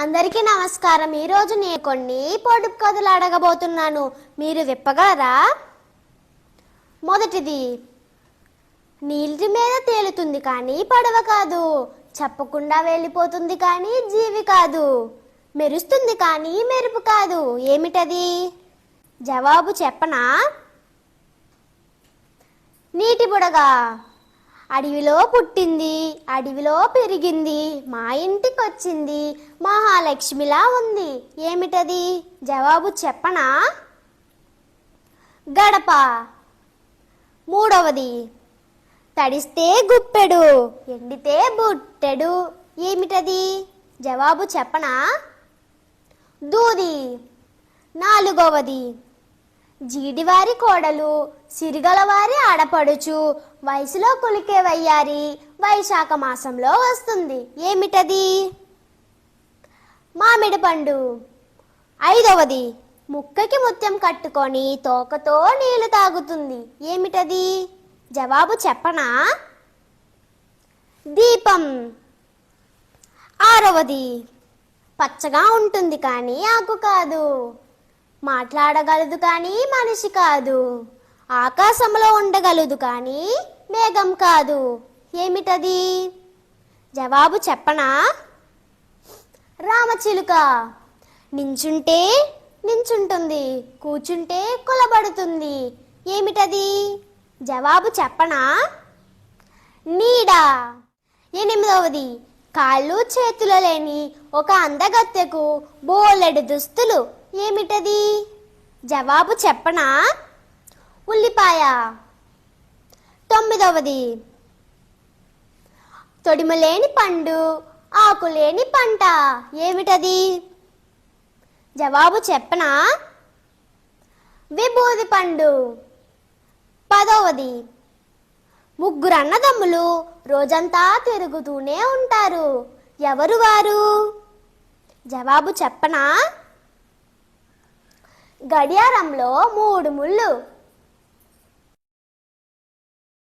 అందరికీ నమస్కారం. ఈరోజు నేను కొన్ని పొడుపు కథలు అడగబోతున్నాను. మీరు విప్పగలరా? మొదటిది నీళ్ళ మీద తేలుతుంది కానీ పడవ కాదు. చెప్పకుండా వెళ్ళిపోతుంది కానీ జీవి కాదు. మెరుస్తుంది కానీ మెరుపు కాదు. ఏమిటది? జవాబు చెప్పనా? నీటి బుడగా. అడవిలో పుట్టింది అడవిలో పెరిగింది మా ఇంటికి వచ్చింది మహాలక్ష్మిలా ఉంది. ఏమిటది? జవాబు చెప్పనా? గడప. మూడవది. తడిస్తే గుప్పెడు ఎండితే బుట్టెడు. ఏమిటది? జవాబు చెప్పనా? దూది. నాలుగవది. జీడివారి కోడలు సిరిగలవారి ఆడపడుచు వయసులో కులికే వయ్యారి వైశాఖ మాసంలో వస్తుంది. ఏమిటది? మామిడి పండు. ఐదవది ముక్కకి ముత్యం కట్టుకొని తోకతో నీళ్ళు తాగుతుంది. ఏమిటది? జవాబు చెప్పనా? దీపం. ఆరవది పచ్చగా ఉంటుంది కానీ ఆకు కాదు. మాట్లాడగలదు కానీ మనిషి కాదు. ఆకాశంలో ఉండగలదు కానీ మేఘం కాదు. ఏమిటది? జవాబు చెప్పనా? రామచిలుక. నించుంటే నించుంటుంది కూర్చుంటే కులబడుతుంది. ఏమిటది? జవాబు చెప్పనా? నీడ. ఎనిమిదవది కాళ్ళు చేతులు లేని ఒక అందగత్తెకు బోలెడు దుస్తులు. ఏమిటది? జవాబు చెప్పనా? ఉల్లిపాయ. తొమ్మిదవది. తొడిమలేని పండు ఆకులేని పంట ఏమిటది? జవాబు చెప్పనా? విభూది పండు. పదవది. ముగ్గురు అన్నదమ్ములు రోజంతా తిరుగుతూనే ఉంటారు. ఎవరు వారు? జవాబు చెప్పనా? గడియారంలో మూడు ముళ్ళు.